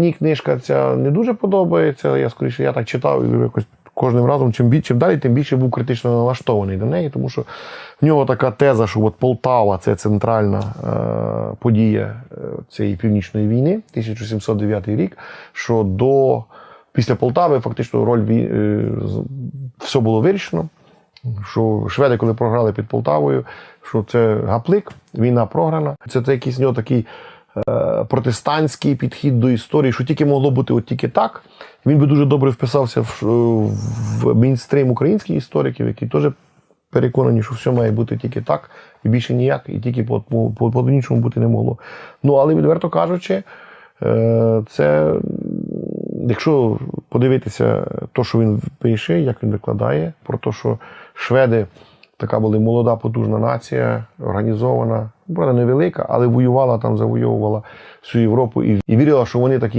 Мені книжка ця не дуже подобається. Я скоріше я так читав і якось кожним разом, чим, бі- чим далі, тим більше був критично налаштований до неї, тому що в нього така теза, що от Полтава це центральна е, подія е, цієї північної війни, 1709 рік. Що до після Полтави фактично роль е, все було вирішено. Що шведи, коли програли під Полтавою, що це гаплик, війна програна. Це, це якийсь нього такий протестантський підхід до історії, що тільки могло бути от тільки так. Він би дуже добре вписався в, в мейнстрим українських істориків, які теж переконані, що все має бути тільки так, і більше ніяк, і тільки по, по, по, по іншому бути не могло. Ну, але відверто кажучи, е, це, якщо подивитися те, що він пише, як він викладає, про те, що шведи така була молода, потужна нація, організована, правда, невелика, але воювала там, завойовувала всю Європу і, і вірила, що вони такі